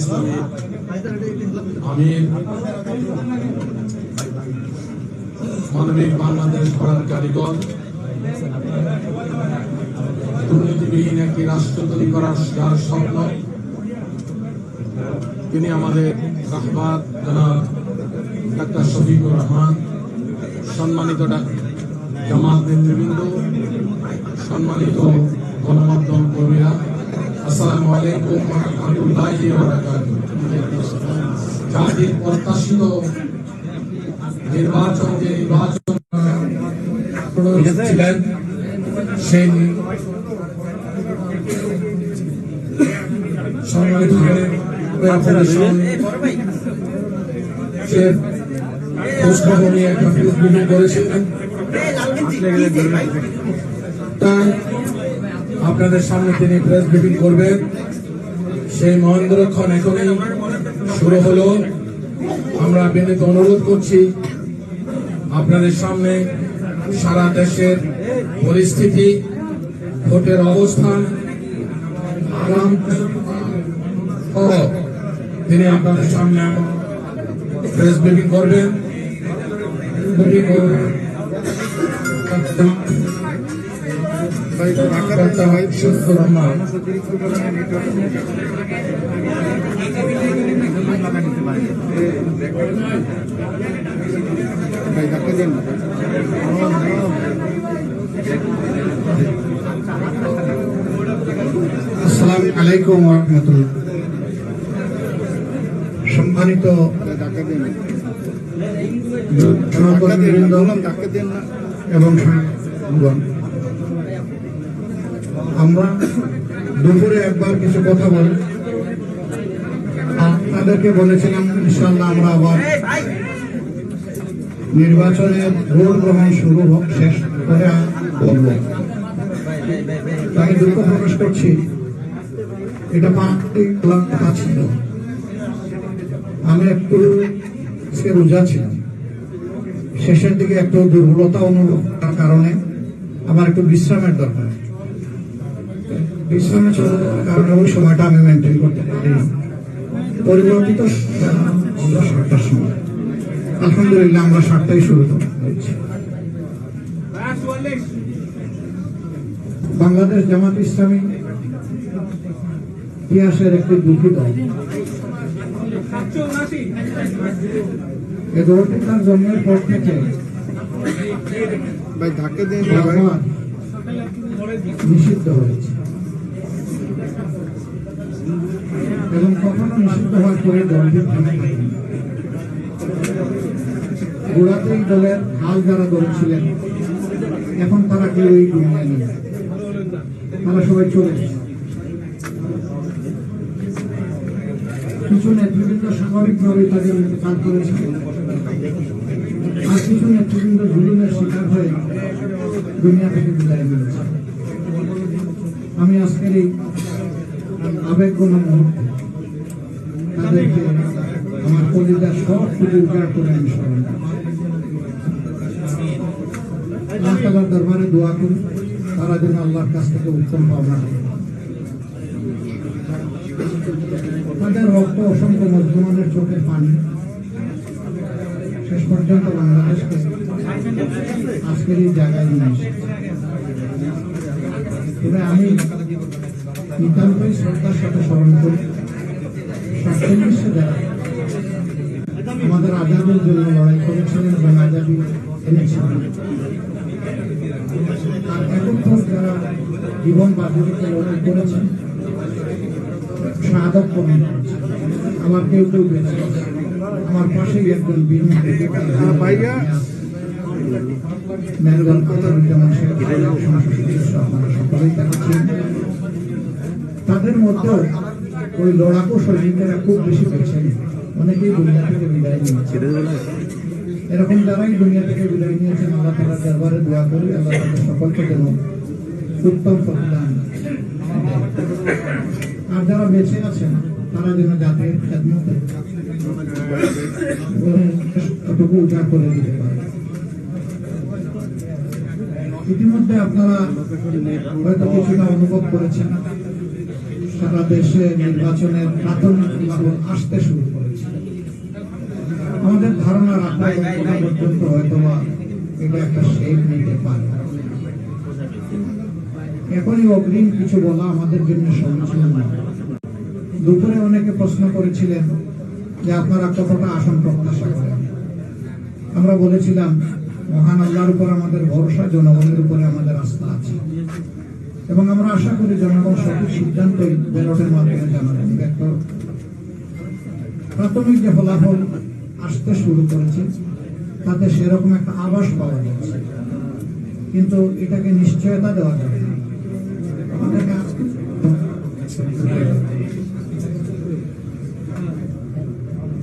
ইসলামী বাংলাদেশ গড়ার কারিগর। দুর্নীতিবিহীন একটি রাষ্ট্র তৈরি করার যার স্বপ্ন। তিনি আমাদের রাহবাদ ডাক্তার শফিকুর রহমান, সম্মানিত জামাত নেতৃবৃন্দ, সম্মানিত গণমাধ্যম কর্মীরা আসসালামু আলাইকুম ওয়া রাহমাতুল্লাহি ওয়া বারাকাতুহু জাতির প্রত্যাশিত নির্বাচন যে নির্বাচন ছিলেন, সেই সম্মানিত সে খোঁজখবর নিয়ে একটা করেছিলেন তাই আপনাদের সামনে তিনি প্রেস ব্রিফিং করবেন। সেই মহেন্দ্রক্ষণ এখনই শুরু হলো। আমরা বিনীত অনুরোধ করছি, আপনাদের সামনে সারা দেশের পরিস্থিতি, ভোটের অবস্থান তিনি আপনাদের সামনে প্রেস ব্রিফিং করবেন ব্রিফিং করবেন। আসসালামু আলাইকুম রহমতুল্লাহ সম্মানিত এবং আমরা দুপুরে একবার কিছু কথা বলি। আপনাদেরকে বলেছিলাম ইনশাল্লাহ আমরা আবার নির্বাচনের ভোট গ্রহণ শুরু হোক, শেষ করে বলব। আমি দুঃখ প্রকাশ করছি। এটা পাঁচটি কথা ছিল। আমি একটু আজকে রোজা ছিলাম শেষের দিকে একটু দুর্বলতা অনুভব কারণে আমার একটু বিশ্রামের দরকার। বিশ্রামের চলে যাওয়ার কারণে ওই সময়টা আমি মেনটেন করতে পারি পরিবর্তিত আমরা সাতটার সময়। আলহামদুলিল্লাহ আমরা সাতটায় শুরু হয়েছি। বাংলাদেশ জামাত ইসলামী ইতিহাসের একটি দুঃখী দল এ দলটি তার জন্মের পর থেকে নিষিদ্ধ হয়েছে। এবং কখনো নিষিদ্ধ হওয়ার পরে দলটি। গোড়াতেই দলের হাল যারা ধরেছিলেন এখন তারা কেউ এই দুনিয়া নেই। তারা সবাই চলে কিছু নেতৃবৃন্দ স্বাভাবিকভাবে তাদের কাজ করেছে আর কিছু নেতৃবৃন্দ জুলুমের শিকার হয়ে দুনিয়া থেকে বিদায় আমি আজকের এই তাদেরকে আমার কলিজার সব উজাড় করে আমি স্মরণ। আল্লাহ দরবারে দোয়া করি, তারা যেন আল্লাহর কাছ থেকে উত্তম পাওনা। তাদের রক্ত অসংখ্য মজলুমানের চোখের পানি শেষ পর্যন্ত বাংলাদেশকে আজকের এই জায়গায় নিয়ে এসেছে আমি নিতান্তই শ্রদ্ধার সাথে স্মরণ করি। সাতচল্লিশে যারা আমাদের আজাদের জন্য লড়াই করেছিলেন এবং আজাদি এনেছিলেন আর একত্র যারা জীবন বাজুরিতে লড়াই করেছেন সাধক কমে আমার কেউ কেউ বেঁচে আমার পাশেই একজন বীর ভাইয়া। শেখ সংসদ সদস্য সকলেই চিনেন। তাদের মধ্যেও ওই লড়াকু সৈনিকেরা খুব বেশি নেই। অনেকেই দুনিয়া থেকে বিদায় নিয়েছে। এরকম যারাই দুনিয়া থেকে বিদায় নিয়েছেন, আল্লাহ তালা দরবারে দোয়া করি, আল্লাহ তাদের সকলকে যেন উত্তম প্রতিদান আর যারা বেঁচে আছেন, তারা যেন জাতির খেদমতে কতটুকু উজাড় করে দিতে পারে। ইতিমধ্যে আপনারা হয়তো কিছুটা অনুভব করেছেন। সারা দেশে নির্বাচনের প্রাথমিক ফলাফল আসতে শুরু করেছে। আমাদের ধারণা রাখা পর্যন্ত হয়তো এটা একটা শেপ নিতে পারে। এখনই অগ্রিম কিছু বলা আমাদের জন্য সমীচীন নয়। দুপুরে অনেকে প্রশ্ন করেছিলেন যে আপনারা কতটা আসন প্রত্যাশা করেন? আমরা বলেছিলাম মহান আল্লাহর উপর আমাদের ভরসা জনগণের উপরে আমাদের আস্থা আছে। এবং আমরা আশা করি জনগণ সঠিক সিদ্ধান্ত ব্যালটের মাধ্যমে জানাবেন দেখো প্রাথমিক যে ফলাফল আসতে শুরু করেছে তাতে সেরকম একটা আভাস পাওয়া যাচ্ছে। কিন্তু এটাকে নিশ্চয়তা দেওয়া যাবে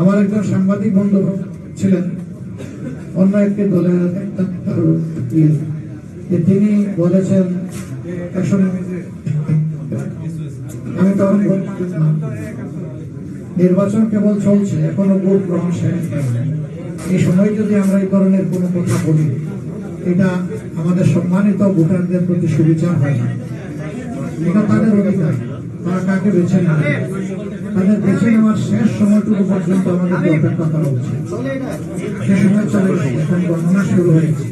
আমার একজন সাংবাদিক বন্ধু ছিলেন অন্য একটি দলের ইয়ে, তিনি বলেছেন একসময় আমি তখন বলছিলাম, নির্বাচন কেবল চলছে, এখনও ভোট গ্রহণ শেষ এই সময় যদি আমরা এই ধরনের কোনো কথা বলি, এটা আমাদের সম্মানিত ভোটারদের প্রতি সুবিচার হয় না। এটা তাদের অধিকার, তারা কাকে বেছে নেবে? তাদের বেছে নেওয়ার শেষ সময়টুকু পর্যন্ত আমাদের অপেক্ষা করা উচিত। সে সময় চলে এখন গণনা শুরু হয়েছে।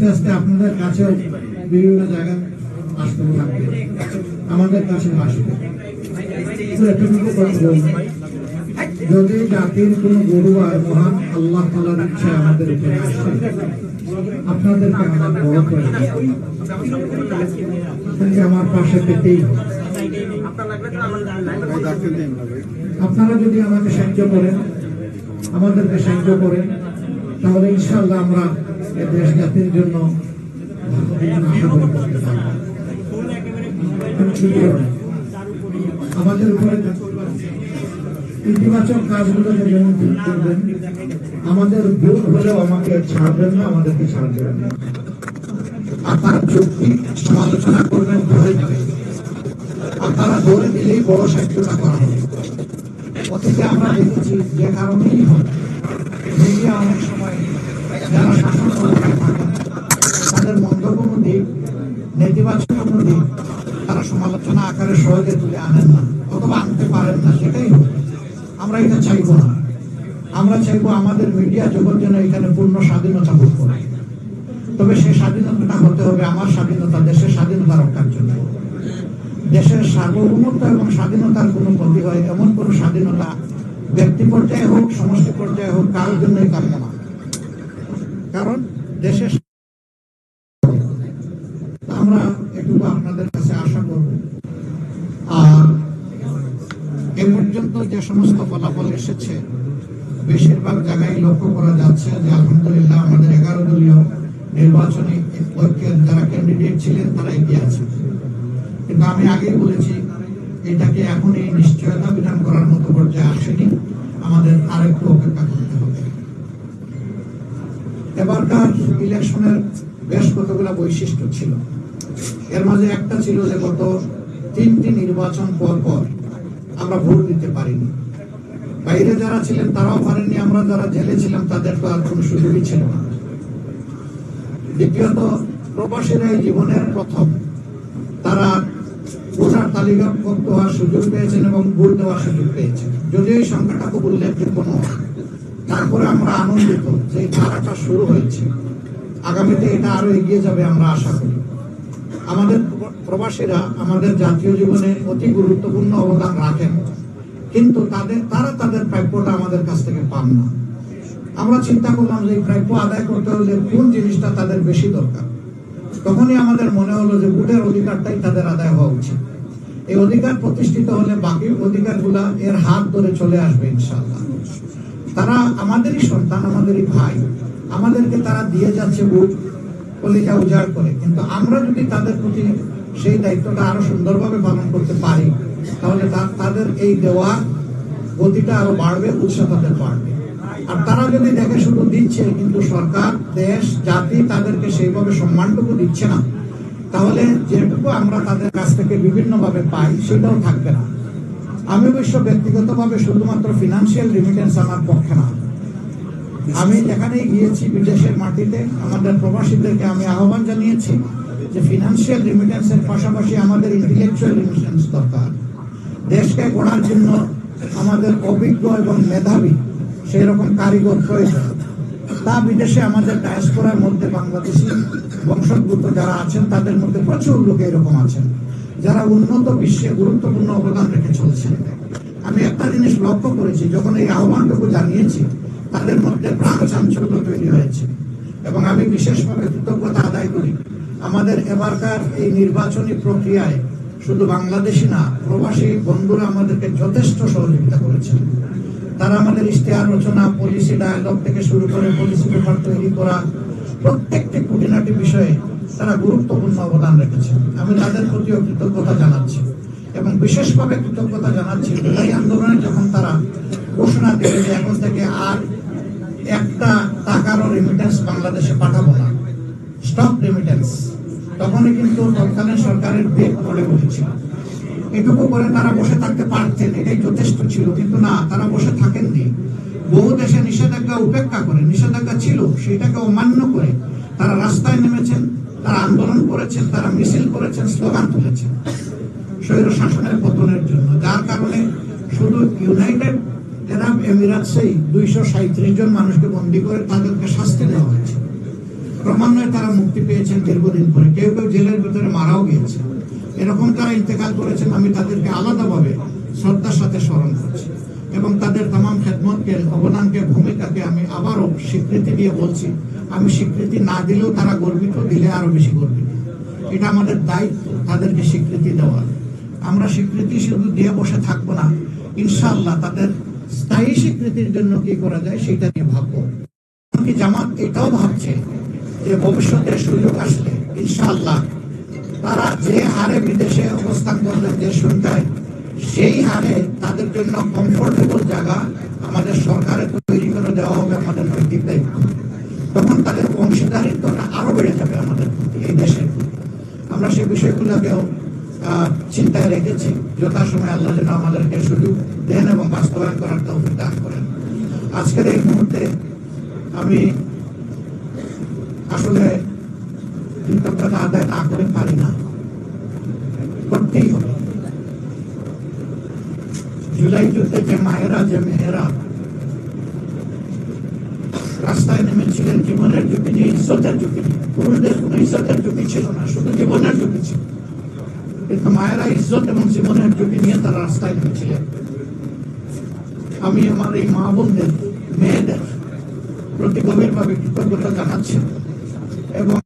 আস্তে আস্তে আপনাদের কাছেও বিভিন্ন জায়গায় আসতে থাকবে। আমাদের কাছে আসবে। যদি জাতির কোন গরু আর মহান আল্লাহ তালার ইচ্ছা আমাদের উপরে আসে আপনাদেরকে আমার বড় করে আমার পাশে পেতেই আপনারা যদি আমাকে সাহায্য করেন, আমাদেরকে সাহায্য করেন, তাহলে ইনশাল্লাহ আমরা দেশ জাতির জন্য আমাদের উপরে ইতিবাচক কাজগুলোকে যেমন করবেন আমাদের ভুল হলেও আমাকে ছাড়বেন না, আমাদেরকে ছাড়বেন না। আপনারা যুক্তি সমালোচনা করবেন, ধরে যাবে। আপনারা ধরে দিলেই বড় সাহিত্যটা করা হবে। অতীতে আমরা দেখেছি যে কারণেই হয়। মিডিয়া অনেক সময় যারা শাসন তাদের মন্তব্য দিক নেতিবাচক কোনো তারা সমালোচনা আকারে সহজে তুলে আনেন না। অথবা আনতে পারেন না, সেটাই আমরা এটা চাইব না আমরা চাইব আমাদের মিডিয়া জগৎ যেন এখানে পূর্ণ স্বাধীনতা ভোগ করে তবে সেই স্বাধীনতাটা হতে হবে। আমার স্বাধীনতা দেশের স্বাধীনতা রক্ষার জন্য দেশের সার্বভৌমত্ব এবং স্বাধীনতার কোনো ক্ষতি হয় এমন কোনো স্বাধীনতা ব্যক্তি পর্যায়ে হোক, সমষ্টি পর্যায়ে হোক, কারোর জন্যই কাম্য না। কারণ দেশের আমরা একটু আপনাদের কাছে আশা করব। আর এ পর্যন্ত যে সমস্ত ফলাফল এসেছে, বেশিরভাগ জায়গায় লক্ষ্য করা যাচ্ছে যে আলহামদুলিল্লাহ আমাদের এগারো দলীয় নির্বাচনী ঐক্যের যারা ক্যান্ডিডেট ছিলেন, তারা এগিয়ে আছে। কিন্তু আমি আগেই বলেছি এটাকে এখনই নিশ্চয়তা বিধান করার মতো পর্যায়ে আসেনি। আমাদের আরেকটু অপেক্ষা করতে হবে। এবারকার ইলেকশনের বেশ কতগুলো বৈশিষ্ট্য ছিল। এর মাঝে একটা ছিল যে গত তিনটি নির্বাচন পর পর আমরা ভোট দিতে পারিনি। বাইরে যারা ছিলেন তারাও পারেননি, আমরা যারা জেলে ছিলাম তাদের তো আর কোনো সুযোগই ছিল না। দ্বিতীয়ত, প্রবাসীরা এই জীবনের প্রথম। তারা তালিকাভুক্ত হওয়ার সুযোগ পেয়েছেন এবং ভোট দেওয়ার সুযোগ পেয়েছেন। যদিও এই সংখ্যাটা খুব উল্লেখযোগ্য নয়। তারপরে আমরা আনন্দিত যে ধারাটা শুরু হয়েছে। আগামীতে এটা আরও এগিয়ে যাবে আমরা আশা করি। আমাদের প্রবাসীরা আমাদের জাতীয় জীবনে অতি গুরুত্বপূর্ণ অবদান রাখেন। কিন্তু তাদের, তারা তাদের প্রাপ্যটা আমাদের কাছ থেকে পান না। আমরা চিন্তা করলাম যে প্রাপ্য আদায় করতে হলে কোন জিনিসটা তাদের বেশি দরকার? তখনই আমাদের মনে হলো যে ভোটের অধিকারটাই তাদের আদায় হওয়া উচিত। এই অধিকার প্রতিষ্ঠিত হলে বাকি অধিকারগুলা এর হাত ধরে চলে আসবে ইনশাল্লাহ তারা আমাদেরই সন্তান, আমাদেরই ভাই। আমাদেরকে তারা দিয়ে যাচ্ছে ভোট কলিকা উজাড় করে। কিন্তু আমরা যদি তাদের প্রতি সেই দায়িত্বটা আরও সুন্দরভাবে পালন করতে পারি, তাহলে তাদের এই দেওয়া গতিটা আরও বাড়বে, উৎসাহ তাদের বাড়বে। আর তারা যদি দেখে শুধু দিচ্ছে, কিন্তু সরকার, দেশ, জাতি তাদেরকে সেইভাবে সম্মানটুকু দিচ্ছে না তাহলে যেটুকু আমরা তাদের কাছ থেকে বিভিন্ন ভাবে পাই, সেটাও থাকবে না। আমি অবশ্য ব্যক্তিগতভাবে শুধুমাত্র ফিনান্সিয়াল রিমিটেন্স আমার পক্ষে না। আমি যেখানে গিয়েছি বিদেশের মাটিতে, আমাদের প্রবাসীদেরকে আমি আহ্বান জানিয়েছি যে ফিনান্সিয়াল রিমিটেন্সের পাশাপাশি আমাদের ইন্টেলেকচুয়াল রিমিটেন্স দরকার। দেশকে গড়ার জন্য আমাদের অভিজ্ঞ এবং মেধাবী সেই রকম কারিগর প্রয়োজন। তা বিদেশে আমাদের ডায়াসপোরার মধ্যে বাংলাদেশি বংশোদ্ভূত যারা আছেন, তাদের মধ্যে প্রচুর লোক এরকম আছেন, যারা উন্নত বিশ্বে গুরুত্বপূর্ণ অবদান রেখে চলছেন। আমি একটা জিনিস লক্ষ্য করেছি, যখন এই আহ্বানটুকু জানিয়েছি, তাদের মধ্যে প্রাণ চাঞ্চল্য তৈরি হয়েছে। এবং আমি বিশেষভাবে কৃতজ্ঞতা আদায় করি, আমাদের এবারকার এই নির্বাচনী প্রক্রিয়ায় শুধু বাংলাদেশি না, প্রবাসী বন্ধুরা আমাদেরকে যথেষ্ট সহযোগিতা করেছেন। তারা আমাদের ইশতেহার, রচনা, পলিসি ডায়ালগ থেকে শুরু করে পলিসি পেপার তৈরি করা প্রত্যেকটি খুঁটিনাটি বিষয়ে তারা গুরুত্বপূর্ণ অবদান রেখেছে। আমি তাদের প্রতিও কৃতজ্ঞতা জানাচ্ছি এবং বিশেষভাবে কৃতজ্ঞতা জানাচ্ছি জুলাই আন্দোলনে যখন তারা ঘোষণা দিল যে এখন থেকে আর একটা টাকারও রেমিটেন্স বাংলাদেশে পাঠাবো না। স্টক রেমিটেন্স তখনই কিন্তু তৎকালীন সরকারের বেগ পড়ে বসেছিল। এটুকু করে তারা বসে থাকতে পারতেন, এটাই যথেষ্ট ছিল, কিন্তু না, তারা বসে থাকেননি। বহু দেশে নিষেধাজ্ঞা উপেক্ষা করে, নিষেধাজ্ঞা ছিল সেটাকে অমান্য করে তারা রাস্তায় নেমেছেন, তারা আন্দোলন করেছেন, তারা মিছিল করেছেন, স্লোগান তুলেছেন স্বৈর শাসনের পতনের জন্য। যার কারণে শুধু ইউনাইটেড আরব এমিরাতসেই দুইশো সাঁত্রিশ জন মানুষকে বন্দি করে তাদেরকে শাস্তি দেওয়া হয়েছে। ক্রমান্বয়ে তারা মুক্তি পেয়েছেন দীর্ঘদিন পরে কেউ কেউ জেলের ভিতরে মারাও গিয়েছে এরকম তারা ইন্তেকাল করেছেন, আমি তাদেরকে আলাদাভাবে শ্রদ্ধার সাথে স্মরণ করছি। এবং তাদের তামাম খেদমতকে, অবদানকে, ভূমিকাকে আমি আবারও স্বীকৃতি দিয়ে বলছি। আমি স্বীকৃতি না দিলেও তারা গর্বিত, দিলে আরও বেশি গর্বিত। এটা আমাদের দায়িত্ব, তাদেরকে স্বীকৃতি দেওয়ার আমরা স্বীকৃতি শুধু দিয়ে বসে থাকব না, ইনশাআল্লাহ তাদের স্থায়ী স্বীকৃতির জন্য কি করা যায় সেটা নিয়ে ভাববো। এমনকি জামাত এটাও ভাবছে যে ভবিষ্যতে সুযোগ আসলে, ইনশাআল্লাহ তারা যে হারে বিদেশে অবস্থান করবেন যে সংখ্যায় সেই হারে তাদের জন্য কমফোর্টেবল জায়গা আমাদের সরকারের তৈরি করে দেওয়া হবে আমাদের নৈতিক তখন তাদের অংশীদারিত্বটা আরও বেড়ে যাবে আমাদের এই দেশের আমরা সেই বিষয়গুলোকেও চিন্তায় রেখেছি, যথাসময় আল্লাহ যেন আমাদেরকে সুযোগ দেন এবং বাস্তবায়ন করার তৌফিক দান করেন। আজকের এই মুহূর্তে আমি আসলে কৃতজ্ঞতা আদায় না করে পারি না করতেই হবে জুলাই যুদ্ধে যে মায়েরা যে মেয়েরা রাস্তায় নেমেছিলেন জীবনের ঝুঁকি নিয়ে ইজ্জতের ঝুঁকি নিয়ে পুরুষদের কোনো ইজ্জতের ঝুঁকি ছিল না শুধু জীবনের ঝুঁকি ছিল কিন্তু মায়েরা ইজ্জত এবং জীবনের ঝুঁকি নিয়ে তারা রাস্তায় নেমেছিলেন আমি আমার এই মা বোনদের মেয়েদের প্রতি গভীরভাবে কৃতজ্ঞতা জানাচ্ছি এবং